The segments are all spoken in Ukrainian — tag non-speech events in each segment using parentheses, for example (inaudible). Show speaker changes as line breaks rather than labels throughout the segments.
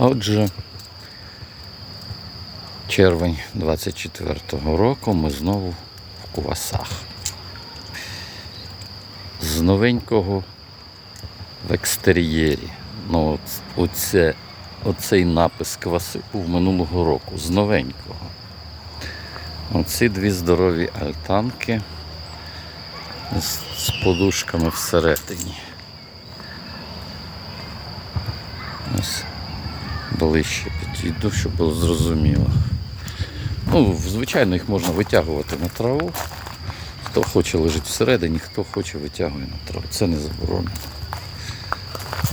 Отже, червень 24-го року ми знову в Кувасах. З новенького в екстер'єрі. Ну, оце, оцей напис кваси був минулого року, з новенького. Оці дві здорові альтанки з, з подушками всередині. Ось ближче підійду, щоб було зрозуміло. Ну, звичайно, їх можна витягувати на траву. Хто хоче лежить всередині, хто хоче витягує на траву. Це не заборонено.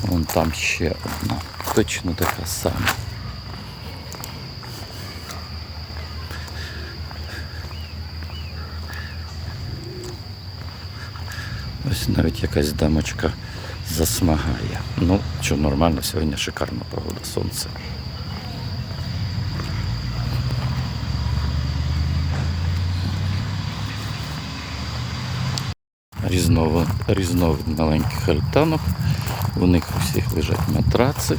Вон там ще одна. Точно така сама. Ось навіть якась дамочка засмагає. Ну, що нормально, сьогодні шикарна погода, сонце. Різновид, різновид маленьких альтанок. У них у всіх лежать матраци,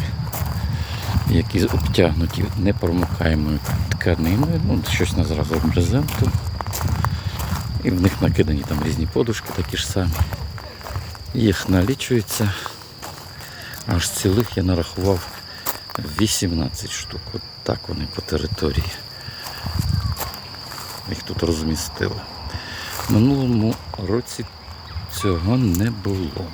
які обтягнуті непромокаємою тканиною, ну, щось на зразок брезенту. І в них накидані там різні подушки такі ж самі. Їх налічується. Аж цілих я нарахував 18 штук. От так вони по території. Їх тут розмістили. Минулому році цього не було.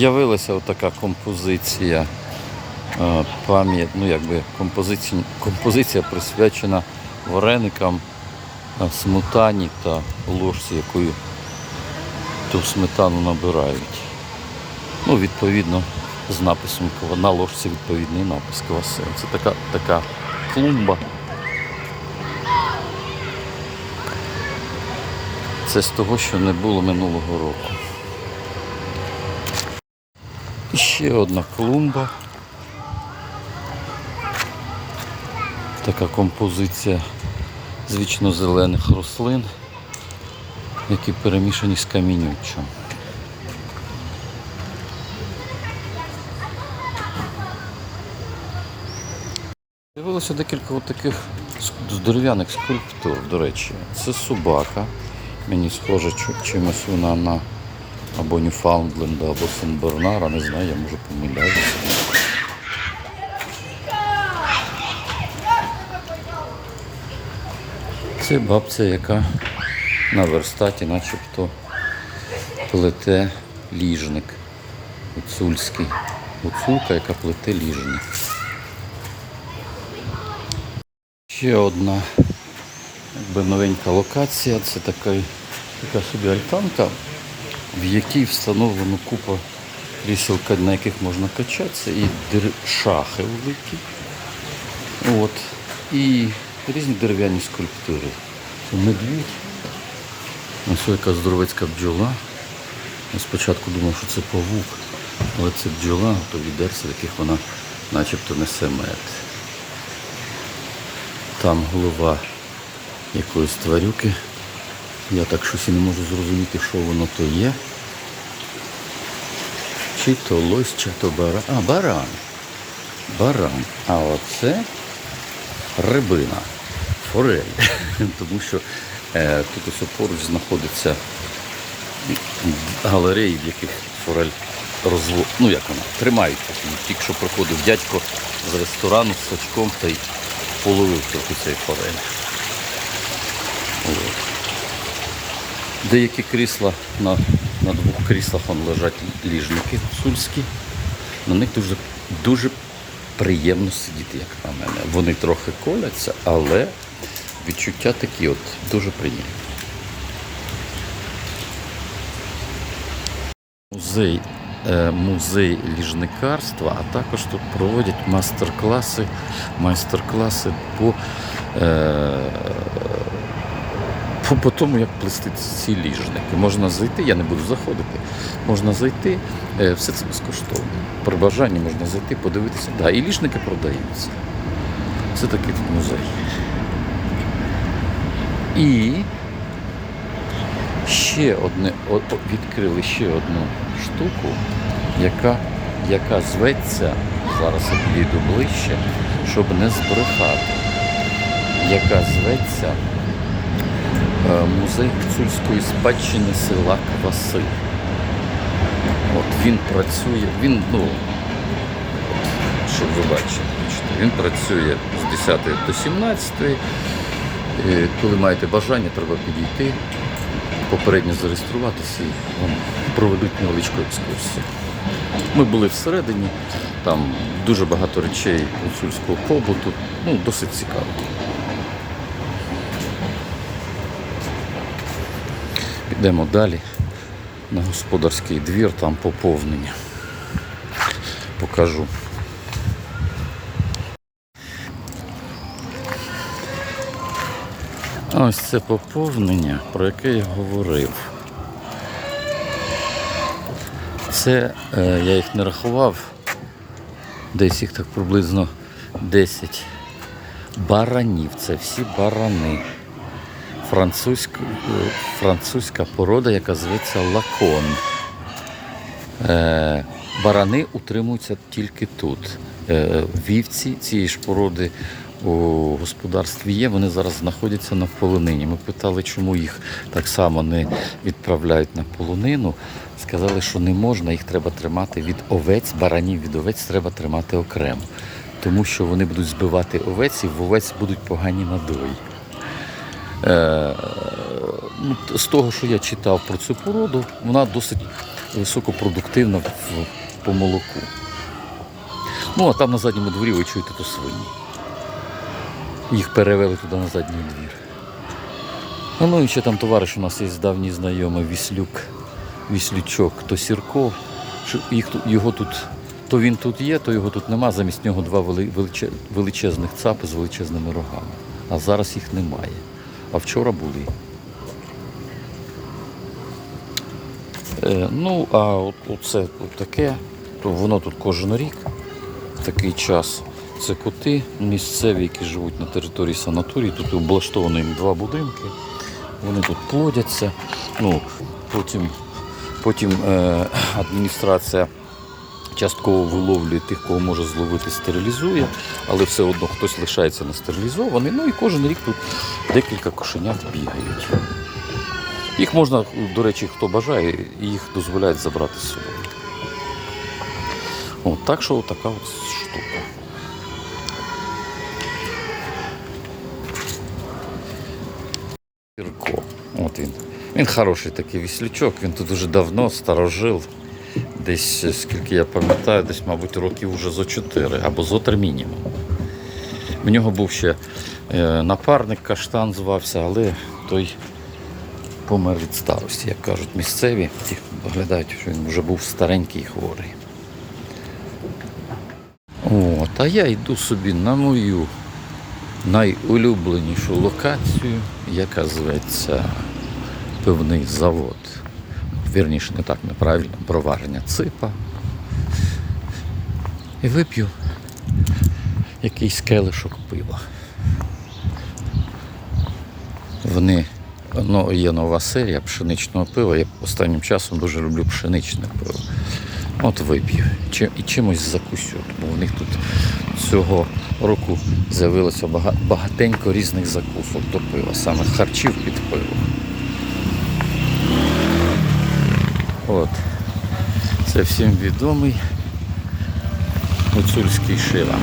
З'явилася така композиція е, пам'ять, ну якби композиція, композиція присвячена вареникам, е, сметані та ложці, якою ту сметану набирають. Ну, відповідно, з написом на ложці відповідний напис кваси. Це така, така клумба. Це з того, що не було минулого року. І ще одна клумба. Така композиція з вічно-зелених рослин, які перемішані з камінючим. З'явилося декілька таких здоров'яних скульптур, до речі. Це собака. Мені схоже чимось вона на або Ньюфаундленда, або Сен-Бернара, не знаю, я можу помилятися. Це бабця, яка на верстаті начебто плете ліжник. Гуцульський. Гуцулка, яка плете ліжник. Ще одна якби новенька локація. Це така, така собі альтанка, в якій встановлено купа крісел, на яких можна качатися, і шахи великі. От. І різні дерев'яні скульптури. Медвідь. Ось яка здоровецька бджола. Я спочатку думав, що це павук, але це бджола, то відерці, в яких вона начебто несе мед. Там голова якоїсь тварюки. Я так щось і не можу зрозуміти, що воно то є. Чи то лось, чи то баран. А, баран. Баран. А оце рибина. Форель. (laughs) Тому що е, тут ось поруч знаходиться галереї, в яких форель розво... Ну як вона, тримають. Тільки що проходив дядько з ресторану з сачком та й половив трохи цей форель. Деякі крісла на, на двох кріслах вон лежать ліжники гуцульські. На них дуже, дуже приємно сидіти, як на мене. Вони трохи коляться, але відчуття такі от дуже приємні. Музей, е, музей ліжникарства, а також тут проводять майстер-класи, майстер-класи по е, по, тому, як плести ці ліжники. Можна зайти, я не буду заходити. Можна зайти, е, все це безкоштовно. При бажанні можна зайти, подивитися. Да, і ліжники продаються. Це такий тут музей. І ще одне, відкрили ще одну штуку, яка, яка зветься, зараз я підійду ближче, щоб не збрехати, яка зветься Музей гуцульської спадщини села Кваси. От він працює, він, ну, от, щоб ви бачили, він працює з 10 до 17. Е, Коли маєте бажання, треба підійти, попередньо зареєструватися і вам проведуть невеличку екскурсію. Ми були всередині, там дуже багато речей гуцульського побуту, ну, досить цікаво. Підемо далі на господарський двір, там поповнення. Покажу. Ось це поповнення, про яке я говорив. Це е, я їх не рахував, десь їх так приблизно 10 баранів. Це всі барани. Французька, е, французька порода, яка зветься лакон. Е, барани утримуються тільки тут. Е, вівці цієї ж породи у господарстві є, вони зараз знаходяться на полонині. Ми питали, чому їх так само не відправляють на полонину. Сказали, що не можна, їх треба тримати від овець, баранів від овець треба тримати окремо. Тому що вони будуть збивати овець і в овець будуть погані надої. Е, ну, з того, що я читав про цю породу, вона досить високопродуктивна по молоку. Ну, а там на задньому дворі ви чуєте, то свині. Їх перевели туди на задній двір. А Ну і ще там товариш у нас є давній знайомий Віслюк, Віслючок, то Сірков. Їх, його тут, то він тут є, то його тут нема. Замість нього два величезних цапи з величезними рогами. А зараз їх немає. А вчора були. Е, ну, а от, оце от таке, то воно тут кожен рік, в такий час. Це коти місцеві, які живуть на території санаторії. Тут облаштовано їм два будинки. Вони тут плодяться. Ну, потім потім е, адміністрація частково виловлює тих, кого може зловити, стерилізує, але все одно хтось лишається нестерилізований. Ну і кожен рік тут декілька кошенят бігають. Їх можна, до речі, хто бажає, їх дозволяють забрати з собою. От, так що така от штука. Сірко. От він. Він хороший такий віслючок, він тут дуже давно старожив. Десь, скільки я пам'ятаю, десь, мабуть, років вже зо 4 або зо 3 мінімум. В нього був ще е, напарник, каштан звався, але той помер від старості, як кажуть місцеві. Ті виглядають, що він вже був старенький і хворий. От, а я йду собі на мою найулюбленішу локацію, яка зветься пивний завод. Вірніше, не так неправильно, броварня ципа. І вип'ю якийсь келишок пива. Вони ну, є нова серія пшеничного пива. Я останнім часом дуже люблю пшеничне пиво. От вип'ю. Чи, і чимось закусю. Бо в них тут цього року з'явилося багатенько різних закусок до пива, саме харчів під пиво. От. Це всім відомий гуцульський шива.